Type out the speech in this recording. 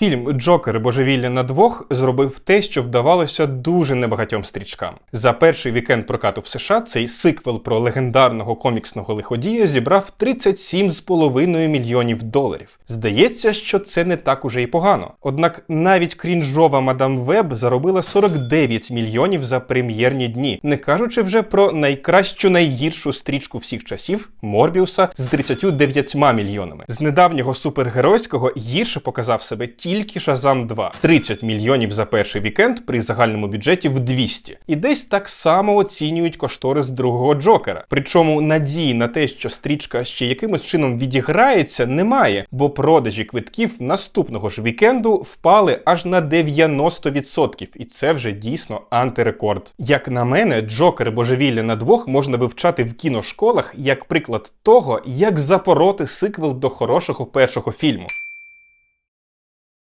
Фільм Джокер Божевілля на двох зробив те, що вдавалося дуже небагатьом стрічкам. За перший вікенд прокату в США цей сиквел про легендарного коміксного лиходія зібрав 37,5 мільйонів доларів. Здається, що це не так уже і погано. Однак навіть крінжова мадам Веб заробила 49 мільйонів за прем'єрні дні, не кажучи вже про найкращу найгіршу стрічку всіх часів Морбіуса з 39 мільйонами. З недавнього супергеройського гірше показав себе тільки Шазам 2 30 мільйонів за перший вікенд при загальному бюджеті в 200. І десь так само оцінюють кошторис другого Джокера. Причому надії на те, що стрічка ще якимось чином відіграється, немає, бо продажі квитків наступного ж вікенду впали аж на 90%, і це вже дійсно антирекорд. Як на мене, Джокер божевілля на двох можна вивчати в кіношколах як приклад того, як запороти сиквел до хорошого першого фільму.